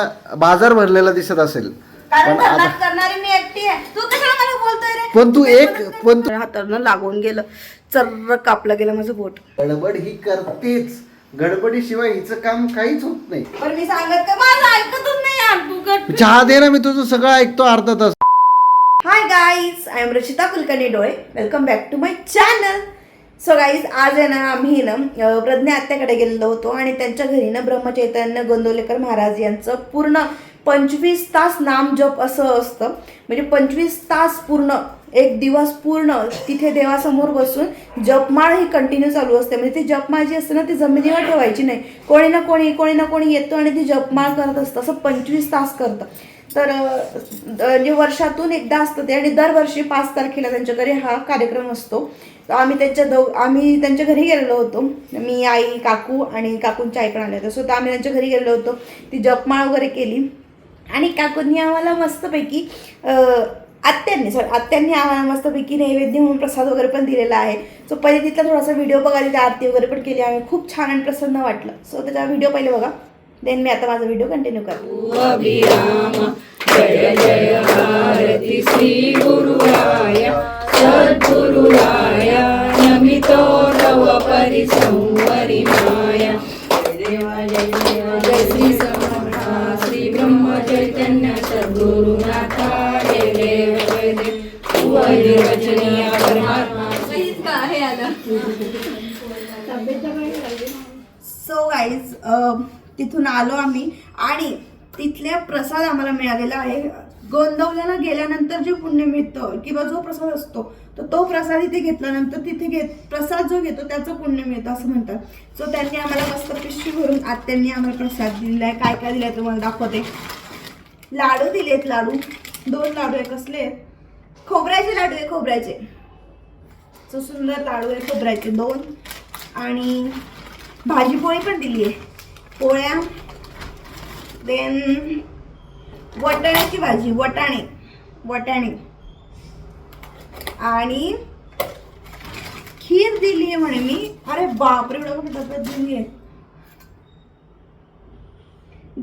बाजार भरलेला दिसत असेल. कारण पण आता धरणात करणारी मी एकटी आहे. तू कशाला मला बोलतोय रे? पण तू एक पण तू हातानं लागून गेलं. चर्र कापलं गेलं माझं बोट. गडबड ही करतेच. गडबडीशिवाय हिचं काम काहीच होत नाही. पण मी सांगत का माझं ऐकतच नाही यार तू गट चहा दे ना मी तुझं सगळं ऐकतो अर्धा तास. Hi guys I am Rachita Kulkarni डोळे. Welcome back to my channel so guys आज आहे ना आम्ही ना प्रज्ञा आत्याकडे गेलेलो होतो आणि त्यांच्या घरी ना ब्रह्मचैतन्य गोंदवलेकर महाराज यांचं पूर्ण पंचवीस तास नामजप असं असतं. म्हणजे पंचवीस तास पूर्ण एक दिवस पूर्ण तिथे देवासमोर बसून जपमाळ ही कंटिन्यू चालू असते. म्हणजे ती जपमाळ जी असते ना ती जमिनीवर ठेवायची नाही. कोणी ना कोणी कोणी ना कोणी येतो आणि ती जपमाळ करत असतं. असं पंचवीस तास करतं. तर म्हणजे वर्षातून एकदा असतं ते आणि दरवर्षी पाच तारखेला त्यांच्या घरी हा कार्यक्रम असतो. आम्ही त्यांच्या दौ आम्ही त्यांच्या घरी गेलेलो होतो. मी आई काकू आणि काकूंच्या आई पण आल्या होत्या सो तर आम्ही त्यांच्या घरी गेलेलो होतो. ती जपमाळ वगैरे केली. आणि काकूंनी आम्हाला मस्तपैकी आत्यांनी सॉरी आत्यांनी आम्हाला मस्तपैकी नैवेद्य म्हणून प्रसाद वगैरे पण दिलेला आहे. सो पहिले तिथला थोडासा व्हिडिओ बघा तिथे आरती वगैरे पण केली. आम्ही खूप छान आणि प्रसन्न वाटलं. सो त्याचा व्हिडिओ पहिले बघा. देन मी आता माझा व्हिडिओ कंटिन्यू करते. सो गाईज तिथून आलो आम्ही. आणि तिथल्या प्रसाद आम्हाला मिळालेला आहे. गोंदवल्याला गेल्यानंतर जे पुण्य मिळतं किंवा जो प्रसाद असतो तर तो प्रसाद इथे घेतल्यानंतर तिथे घेत प्रसाद जो घेतो त्याचं पुण्य मिळतं असं म्हणतात. सो त्यांनी आम्हाला मस्त पिशवी भरून आत्यांनी आम्हाला प्रसाद दिलेला आहे. काय काय दिलं तुम्हाला दाखवते. लाडू दिलेत लाडू. दोन लाडू आहे कसले आहेत? खोबऱ्याचे लाडू आहे खोबऱ्याचे. सो सुंदर लाडू आहे खोबऱ्याचे दोन. आणि भाजीपोळी पण दिली आहे. पोळ्या देन वटाण्याची भाजी वटाणे वटाणे. आणि खीर दिली आहे म्हणे मी. अरे बापरे एवढं मोठी डब्यात दिली आहे.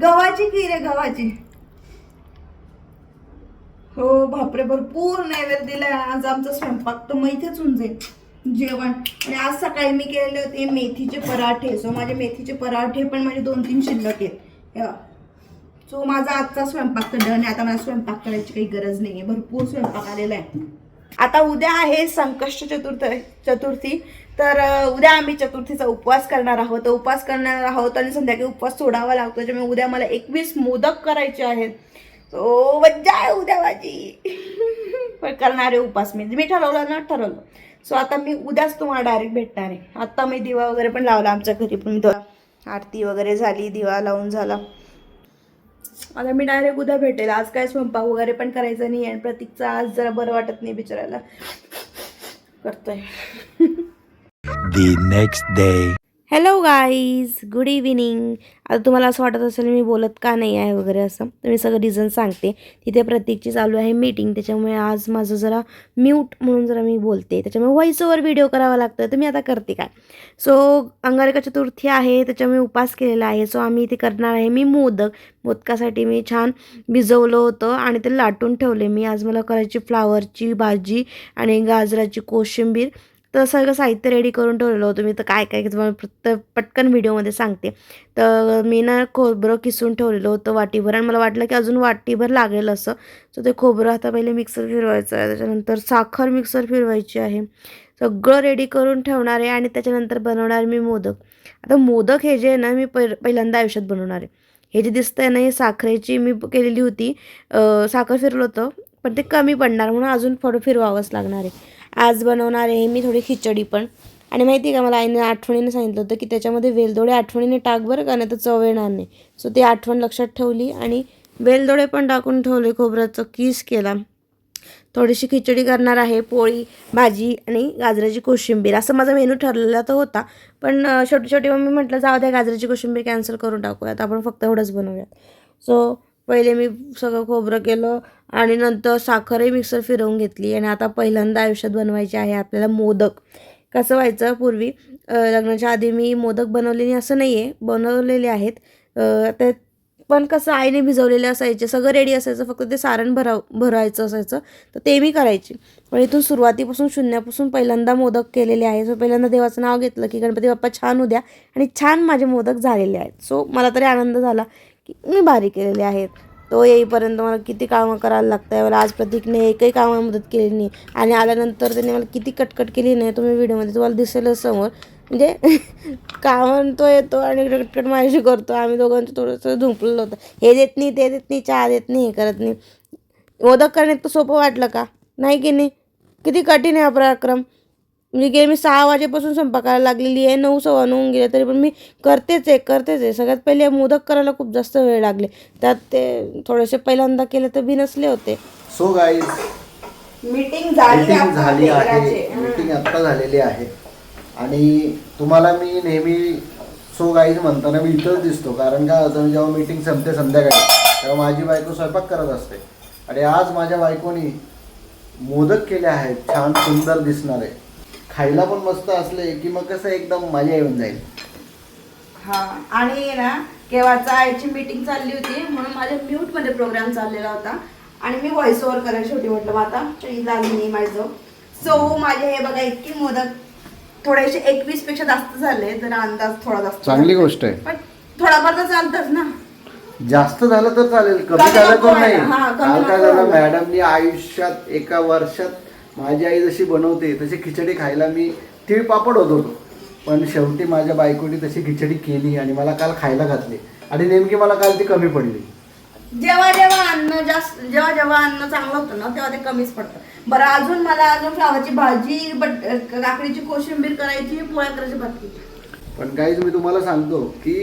गव्हाची खीर आहे गव्हाची. हो बापरे भरपूर नैवेद्य दिलाय. आज आमचा स्वयंपाक तर मग होऊन जाईल. जेवण. आणि आज सकाळी मी केलेले होते मेथीचे पराठे. सो माझे मेथीचे पराठे पण माझे दोन तीन शिल्लक आहेत. सो माझा आजचा स्वयंपाक तर डन आहे. आता मला स्वयंपाक करायची काही गरज नाही आहे भरपूर स्वयंपाक आलेला आहे. आता उद्या आहे संकष्ट चतुर्थ चतुर्थी. तर उद्या आम्ही चतुर्थीचा उपवास करणार आहोत. तर उपवास करणार आहोत आणि संध्याकाळी उपवास सोडावा लागतो. त्याच्यामुळे उद्या मला एकवीस मोदक करायचे आहेत. सो मज्जा आहे उद्या माझी. पण करणारे उपास मी. मी ठरवलं ना ठरवलं. सो आता मी उद्याच तुम्हाला डायरेक्ट भेटणार आहे. आता मी दिवा वगैरे पण लावला आमच्या घरी पण. आरती वगैरे झाली दिवा लावून झाला. आता मी डायरेक्ट उद्या भेटेल. आज काय स्वयंपाक वगैरे पण करायचं नाही आणि प्रतीकचा आज जरा बरं वाटत नाही बिचारायला करतोय. Next day. Hello guys good evening आता तुम्हाला असं वाटत असेल मी बोलत का नाही आहे वगैरे असं तर मी सगळं रिझन सांगते. तिथे प्रत्येकची चालू आहे मीटिंग त्याच्यामुळे आज माझं जरा म्यूट म्हणून जरा मी बोलते. त्याच्यामुळे व्हॉइस ओवर व्हिडिओ करावा लागतं तर मी आता करते काय. सो अंगारका चतुर्थी आहे त्याच्यामुळे उपास केलेला आहे. सो आम्ही इथे करणार आहे मी मोदक. मोदकासाठी मी छान भिजवलं होतं आणि ते लाटून ठेवले. मी आज मला करायची फ्लावरची भाजी आणि गाजराची कोशिंबीर तर सगळं साहित्य रेडी करून ठेवलेलं होतं. मी तर काय काय तुम्हाला प्रत्येक पटकन व्हिडिओमध्ये सांगते. तर मी ना खोबरं किसून ठेवलेलं होतं वाटीभर आणि मला वाटलं की अजून वाटीभर लागेल असं. सो ते खोबरं आता पहिले मिक्सर फिरवायचं आहे. त्याच्यानंतर साखर मिक्सर फिरवायची आहे. सगळं रेडी करून ठेवणार आहे आणि त्याच्यानंतर बनवणार आहे मी मोदक. आता मोदक हे जे आहे ना मी पहि पहिल्यांदा आयुष्यात बनवणार आहे. हे जे दिसतं आहे ना हे साखरेची मी केलेली होती. साखर फिरलं होतं पण ते कमी पडणार म्हणून अजून थोडं फिरवावंच लागणार आहे. आज बनवणार आहे मी थोडी खिचडी पण. आणि माहिती आहे का मला आईने आठवणीने सांगितलं होतं की त्याच्यामध्ये वेलदोडे आठवणीने टाक बरं का नाही तर चव येणार नाही. सो ती आठवण लक्षात ठेवली आणि वेलदोडे पण टाकून ठेवले खोबऱ्याचं किस केला. थोडीशी खिचडी करणार आहे पोळी भाजी आणि गाजराची कोशिंबीर. असं माझा मेनू ठरलेला तर होता पण छोटी छोटी मग मी म्हटलं जाऊ द्या गाजराची कोशिंबीर कॅन्सल करून टाकूयात आपण फक्त एवढंच बनवूयात. सो पहिले मी सगळं खोबरं केलं आणि नंतर साखरही मिक्सर फिरवून घेतली. आणि आता पहिल्यांदा आयुष्यात बनवायचे आहे आपल्याला मोदक. कसं व्हायचं पूर्वी लग्नाच्या आधी मी मोदक बनवलेली असं नाही आहे बनवलेले आहेत. ते पण कसं आईने भिजवलेले असायचे सगळं रेडी असायचं फक्त ते सारण भराव भरायचं असायचं. तर ते मी करायची. पण इथून सुरुवातीपासून शून्यापासून पहिल्यांदा मोदक केलेले आहे सो पहिल्यांदा देवाचं नाव घेतलं की गणपती बाप्पा छान उद्या. आणि छान माझे मोदक झालेले आहेत. सो मला तरी आनंद झाला की मी भारी केलेले आहेत. तो येईपर्यंत मला किती कामं करायला लागतं मला आज प्रतीकने एकही कामाला मदत केली नाही. आणि आल्यानंतर त्याने मला किती कटकट केली नाही. तुम्ही व्हिडिओमध्ये तुम्हाला दिसेलच समोर. म्हणजे कामं तो येतो आणि कटकट माझ्याशी करतो. आम्ही दोघांचं थोडंसं झुंपलेलं होतं. हे देत नाही ते देत नाही चहा देत नाही हे करत नाही. मोदक करण्यात तर सोपं वाटलं का? नाही की नाही? किती कठीण आहे हा पराक्रम. म्हणजे गेली मी सहा वाजेपासून स्वयंपाकाला लागलेली आहे नऊ सव्वा नऊ होऊन गेले तरी पण मी करतेच आहे करतेच आहे. सगळ्यात पहिले मोदक करायला खूप जास्त वेळ लागले. त्यात ते थोडेसे पहिल्यांदा केले तर बिनसले होते. सो गाईज मीटिंग झाली मीटिंग झाली आहे. हं. मीटिंग आत्ता झालेली आहे. आणि तुम्हाला मी नेहमी सो गाईज म्हणताना मी इथंच दिसतो कारण काय होतं जेव्हा मीटिंग संपते संध्याकाळी तेव्हा माझी बायको स्वयंपाक करत असते. आणि आज माझ्या बायकोनी मोदक केले आहेत छान सुंदर दिसणारे. खायला पण मस्त असले की मग कसं एकदम मजा येऊन जाईल हा आणि ना केव्हाचा आईची मीटिंग चालली होती म्हणून माझ्या म्यूटमध्ये प्रोग्राम चाललेला होता आणि मी व्हॉइस ओव्हर करायला शेवटी म्हटलं मग आता तरी झाली नाही माझं सो माझे हे बघा इतकी मोदक थोडेसे एकवीसपेक्षा जास्त झाले जरा अंदाज थोडा जास्त चांगली. गोष्ट आहे पण थोडाफार तर चालतच ना जास्त झालं तर चालेल कमी झालं तर नाही. हा, काल काय झालं. मॅडमनी आयुष्यात एका वर्षात माझी आई जशी बनवते तशी खिचडी खायला मी तीळ पापड होत होतो. पण शेवटी माझ्या बायकोनी तशी खिचडी केली आणि मला काल खायला घातली. आणि नेमकी मला काल ती कमी पडली. जेव्हा जेव्हा अन्न जास्त जेव्हा जेव्हा अन्न चांगलं होतं ना तेव्हा ते कमीच पडतं. बरं अजून मला अजून फ्लावरची भाजी बट काकडीची कोशिंबीर करायची पोळ्या करायची बाकी पण काहीच मी तुम्हाला सांगतो की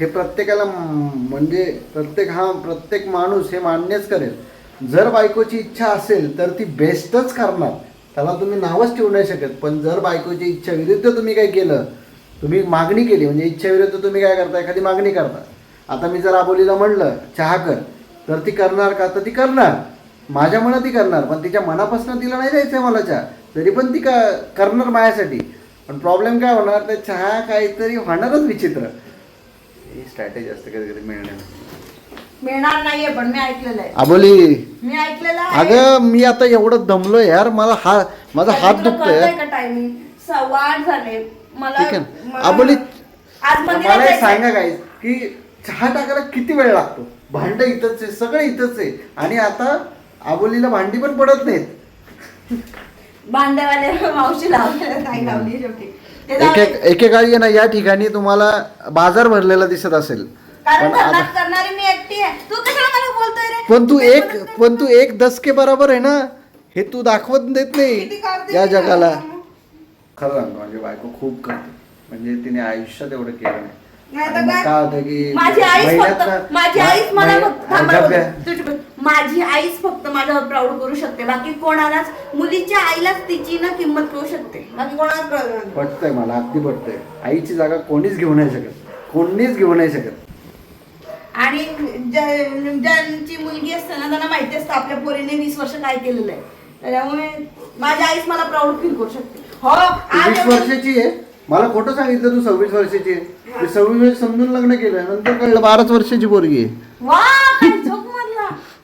हे प्रत्येकाला म्हणजे प्रत्येक हा प्रत्येक माणूस हे मान्यच करेल. जर बायकोची इच्छा असेल तर ती बेस्टच करणार. त्याला तुम्ही नावच ठेवू नाही शकत. पण जर बायकोची इच्छा विरुद्ध तुम्ही काय केलं तुम्ही मागणी केली म्हणजे इच्छेविरुद्ध तुम्ही काय करता एखादी मागणी करता आता मी जर आबोलीला म्हणलं चहा कर. तर ती करणार का? तर ती करणार. माझ्या मनात ती करणार पण तिच्या मनापासून तिला नाही द्यायचं मला चहा. तरी पण ती का करणार माझ्यासाठी. पण प्रॉब्लेम काय होणार? तर चहा काहीतरी होणारच विचित्र. ही स्ट्रॅटेजी असते कधी कधी मिळण्यासाठी मिळणार नाहीये पण मी ऐकलेलं आहे. आबोली मी ऐकलेलं आहे. अगं मी आता एवढं दमलोय यार. मला हा माझा हात दुखतोय. टायमिंग सव्वा आठ झाले. मला ठीक आहे. मला- आबोली आज मंदिरात मला एक जायचंय. सांगा काय की चहा टाकायला किती वेळ लागतो? भांड इथंच आहे सगळं इथंच आहे. आणि आता आबोलीला भांडी पण पडत नाहीत. भांड्यावाले मावशी लावले. लावली शेवटी. ते जाऊ एक दे. एक एकेकाळी आहे ना या ठिकाणी तुम्हाला बाजार भरलेला दिसत असेल. कारण पण आता करणारी मी एकटी आहे. तू कशाला मला बोलतोय रे? पण तू एक. पण तू एक दसके बरोबर आहे ना हे तू दाखवत देत किती नाही करते या मी जगाला काम? खरं सांगतो माझी बायको खूप करते. म्हणजे तिने आयुष्यात एवढं केलं नाही. नाही तर आणि मग काय? काय होतं की माझी आईच महिन्यातनं- फक्त माझी मा- आईच मला महि- फक्त थांब बरं गप्प. माझी आईच फक्त माझ्यावर प्राऊड करू शकते. बाकी कोणालाच मुलीच्या आईलाच तिची ना किंमत कळू शकते. बाकी कोणालाच नाही. पटतंय मला अगदी पटतंय. आईची जागा कोणीच घेऊ नाही शकत. कोणीच घेऊ नाही शकत. आणि ज्या- ज्यांची मुलगी असते ना त्यांना माहिती असतं आपल्या पोरीने वीस वर्ष काय केलेलं आहे. त्याच्यामुळे माझी आईच मला प्राऊड फील करू शकते. हो वीस वर्षाची आहे. मला खोटं सांगितलं तू सव्वीस वर्षाची आहे. मी सव्वीस वर्ष समजून लग्न केलं नंतर कळलं बाराच वर्षाची पोरगी आहे.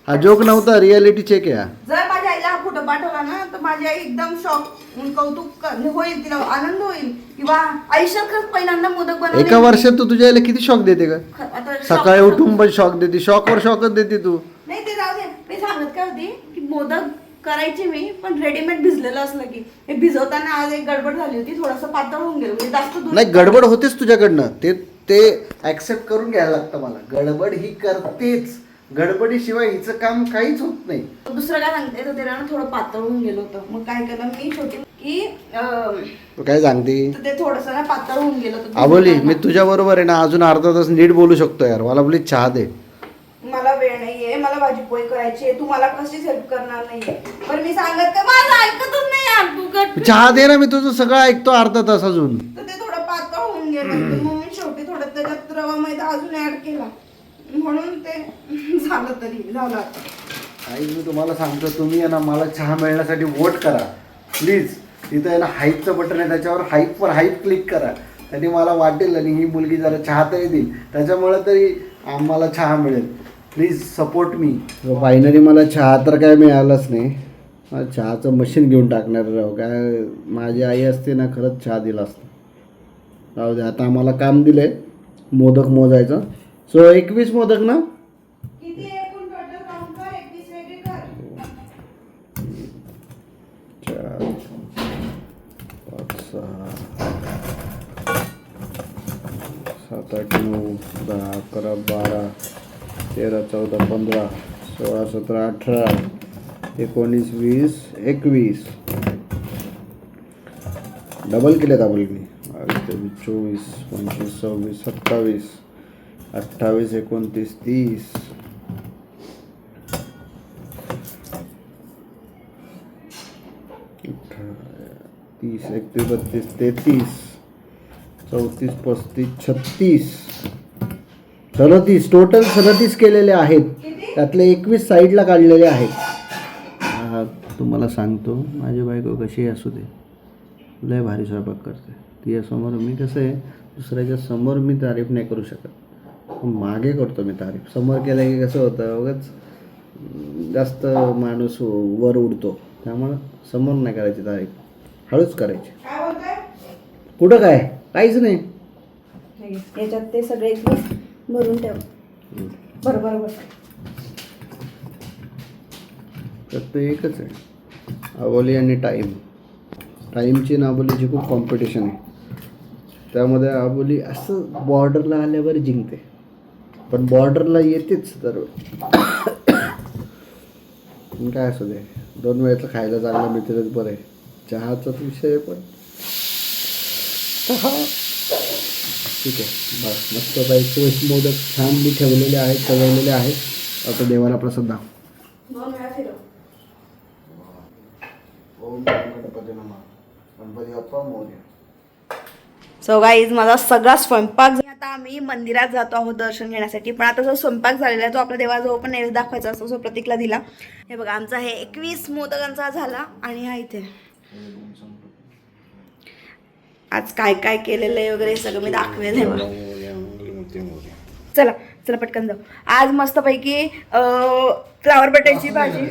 हा जोक नव्हता रियालिटी चेक आहे हा. जर माझ्या आईला हा फोटो पाठवला ना तर माझी आई एकदम शॉक कौतुक होईल तिला आनंद होईल. किंवा आयुष्यात खरंच पहिल्यांदा मोदक बनवले. एका वर्षात तू तुझ्या किती शॉक देते का सकाळी उठून पण शॉक देते. शॉकवर शॉकच देते तू. नाही ते जाऊ दे. मी सांगत काय होती की मोदक करायचे मी पण रेडीमेड भिजलेलं असलं की. हे भिजवताना आज एक गडबड झाली होती थोडंसं पातळ होऊन गेलं. म्हणजे जास्त दूध नाही गडबड होतेच तुझ्याकडनं. ते ते ऍक्सेप्ट करून घ्यायला लागतं मला. गडबड ही करतेच. गडबडीशिवाय हिचं काम काहीच होत नाही. दुसरं काय सांगते तर ते ना थोडं पातळ होऊन गेलं होतं. मग काय केलं? मी शेवटी की अं, तू काय सांगते? तर ते थोडंसं ना पातळ होऊन गेलं होतं. आबोली मी तुझ्या बरोबर आहे ना अजून अर्धा तास नीट बोलू शकतो यार. मला प्लीज चहा दे. मला वेळ नाहीये मला भाजी पोळी करायची आहे. तू मला कशीच हेल्प करणार नाहीये. पण मी सांगत का माझं ऐकतच नाही यार तू चहा दे ना मी तुझं सगळं ऐकतो अर्धा तास अजून. तर ते थोडं पातळ होऊन गेलं मग मी शेवटी थोडं त्याच्यात रवा मैदा अजून ऍड केला. म्हणून ते झालं तरी झालं आता. आई मी तुम्हाला सांगतो तुम्ही आहे ना मला चहा मिळण्यासाठी वोट करा. प्लीज तिथं आहे ना हाईपचं बटन आहे त्याच्यावर हाईपवर हाईप क्लिक करा. त्याने मला वाटेल आणि ही मुलगी जरा चहा तरी देईल. त्याच्यामुळे तरी आम्हाला चहा मिळेल. प्लीज सपोर्ट मी फायनली मला चहा तर काय मिळालंच नाही. मला चहाचं मशीन घेऊन टाकणार राव. काय माझी आई असते ना खरंच चहा दिला असतं. राहू दे आता आम्हाला काम दिलंय. मोदक मोजायचं. सो एकवीस मोदक ना? सात आठ नऊ दहा अकरा बारा तेरा चौदा पंधरा सोळा सतरा अठरा एकोणीस वीस एकवीस. डबल केले डबल मी चोवीस पंचवीस सव्वीस सत्तावीस. अठ्ठावीस एकोणतीस तीस. तीस एकतीस बत्तीस तेहतीस. चौतीस पस्तीस छत्तीस. सदतीस टोटल सदतीस केलेले आहेत. त्यातले एकवीस साईडला काढलेले आहेत. तुम्हाला सांगतो माझी बायको कशी असू दे. लय भारी स्वयंपाक करते. तिच्यासमोर मी कसं आहे दुसऱ्याच्या समोर मी तारीफ नाही करू शकत. मागे करतो मी तारीफ. समोर केलं की कसं होतं उगाच जास्त माणूस वर उडतो. त्यामुळं समोर नाही करायची तारीफ. हळूच करायची. कुठं काय? काहीच नाही. याच्यात ते सगळे भरून ठेव. बरं बरं बरं फक्त एकच आहे. अबोली आणि टाईम. टाईमची आणि अबोलीची खूप कॉम्पिटिशन आहे. त्यामध्ये अबोली असं बॉर्डरला आल्यावर जिंकते. पण बॉर्डरला येतेच तर. काय असू दे. दोन वेळेचं खायला चांगलं मिळतेच बरं आहे. चहाचाच विषय आहे पण. चहा ठीक आहे. बस. मस्त एकवीस मोदक छान मी ठेवलेले आहेत सजवलेले आहेत. आता देवाला प्रसाद दाखव. सो गाईज माझा सगळा स्वयंपाक झाला. आता आम्ही मंदिरात जातो आहोत दर्शन घेण्यासाठी. पण आता जो स्वयंपाक झालेला आहे तो आपल्या देवाजवळ पण नैवेद्य दाखवायचा असतो सो प्रतीकला दिला. हे बघा आमचा हे एकवीस मोदकांचा झाला आणि हा इथे. आज काय काय केलेलं आहे वगैरे सगळं मी दाखवेल चला चला पटकन जाऊ. आज मस्तपैकी फ्लावर बटाट्याची भाजी.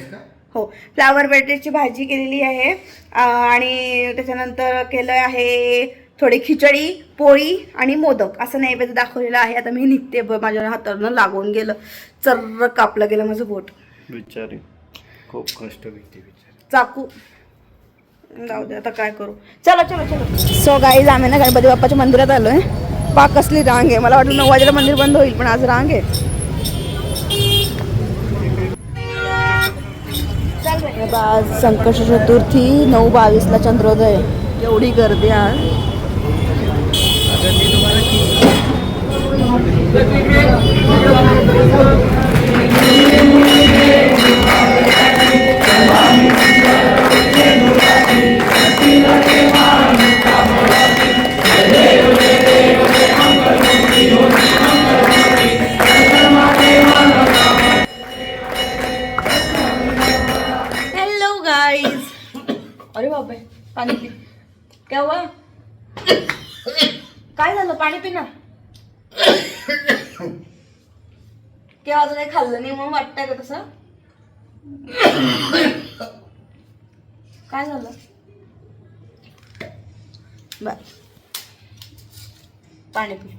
हो फ्लावर बटाट्याची भाजी केलेली आहे. आणि त्याच्यानंतर केलं आहे थोडी खिचडी पोळी आणि मोदक असं नैवेद्य दाखवलेलं आहे. आता मी निघते माझ्या हातानं लागून गेलं. चर्र कापलं गेलं माझं बोट. बिचारी. खूप कष्ट चाकू. जाऊ दे आता काय करू? चला चलो चलो. सो गाईज आम्ही ना गणपती बाप्पाच्या मंदिरात आलोय. पाक कसली रांग आहे. मला वाटलं नऊ वाजेला मंदिर बंद होईल पण आज रांग आहे. आज संकष्ट चतुर्थी नऊ बावीसला चंद्रोदय. एवढी गर्दी आज. अरे बापरे पाणी पी. केव्हा? काय झालं? पाणी पिना ना. केव्हा काही खाल्लं नाही म्हणून वाटतंय का तसं. काय झालं? बर पाणी पी.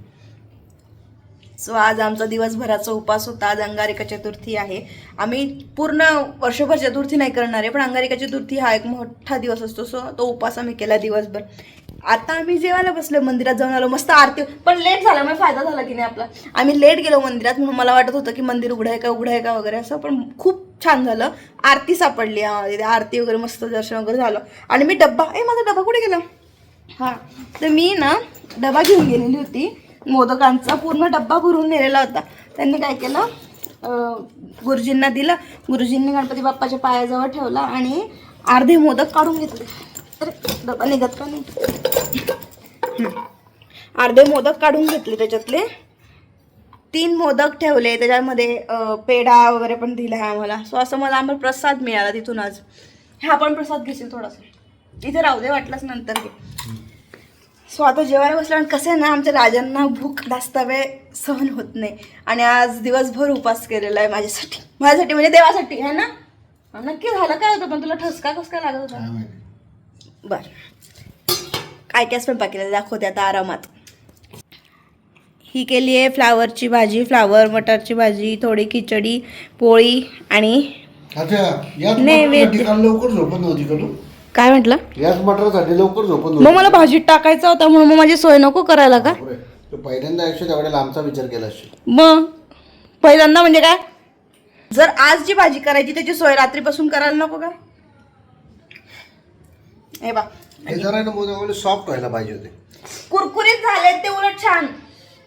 सो आज आमचा दिवसभराचा उपास होता आज अंगारिका चतुर्थी आहे. आम्ही पूर्ण वर्षभर चतुर्थी नाही करणार आहे पण अंगारिका चतुर्थी हा एक मोठा दिवस असतो. सो तो उपास आम्ही केला दिवसभर. आता आम्ही जेवायला बसलो मंदिरात जाऊन आलो मस्त आरती. पण लेट झाला म्हणजे फायदा झाला की नाही आपला? आम्ही लेट गेलो मंदिरात म्हणून मला वाटत होतं की मंदिर उघडं आहे का उघडं आहे का वगैरे असं पण खूप छान झालं. आरती सापडली तिथे आरती वगैरे मस्त दर्शन वगैरे झालं. आणि मी डब्बा ए माझा डबा कुठे गेला? हां तर मी ना डबा घेऊन गेलेली होती. मोदकांचा पूर्ण डब्बा भरून नेलेला होता. त्यांनी काय केलं? गुरुजींना दिलं. गुरुजींनी गणपती बाप्पाच्या पायाजवळ ठेवला आणि अर्धे मोदक काढून घेतले. अरे डबा निघत का नाही. अर्धे मोदक काढून घेतले त्याच्यातले. तीन मोदक ठेवले त्याच्यामध्ये पेढा वगैरे पण दिला आहे आम्हाला. सो असं मला आम्हाला प्रसाद मिळाला तिथून आज. हा पण प्रसाद घेशील थोडासा. इथे राहू दे वाटलंच नंतर घे. सो आता जेवायला बसलं आणि कसं आहे ना आमच्या राजांना भूक जास्त वेळ सहन होत नाही. आणि आज दिवसभर उपास केलेला आहे माझ्यासाठी. माझ्यासाठी म्हणजे देवासाठी आहे ना? नक्की झालं काय होतं? पण तुला ठसका कस काय लागत होता? बर. काय काय स्वयंपाक केलेला? दाखवते आता आरामात. ही केली आहे फ्लावरची भाजी फ्लावर मटरची भाजी थोडी खिचडी पोळी आणि काल काय म्हटलं? याच मटरसाठी लवकर झोपत मग मला भाजीत टाकायचा होता म्हणून मग माझी सोय नको करायला का? पहिल्यांदा एवढ्या लांबचा विचार केला मग? पहिल्यांदा म्हणजे काय? जर आज जी भाजी करायची त्याची सोय रात्रीपासून करायला नको का? हे बा हे जरा ना मोदक सॉफ्ट व्हायला पाहिजे होते. कुरकुरीत झाले ते उलट छान.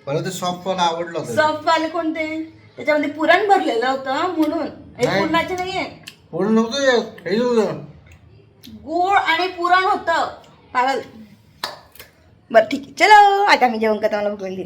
मला ते सॉफ्ट वाला आवडलं होतं. सॉफ्ट वाले कोणते? त्याच्यामध्ये पुरण भरलेलं होतं म्हणून. हे नाही. पुरणाचे नाहीये. पूर्ण नव्हतं हे. हेच होतं. गुळ आणि पुरण होतं. पागल. बरं ठीक आहे. चलो आता मी जेवण करता मला भूक लागली.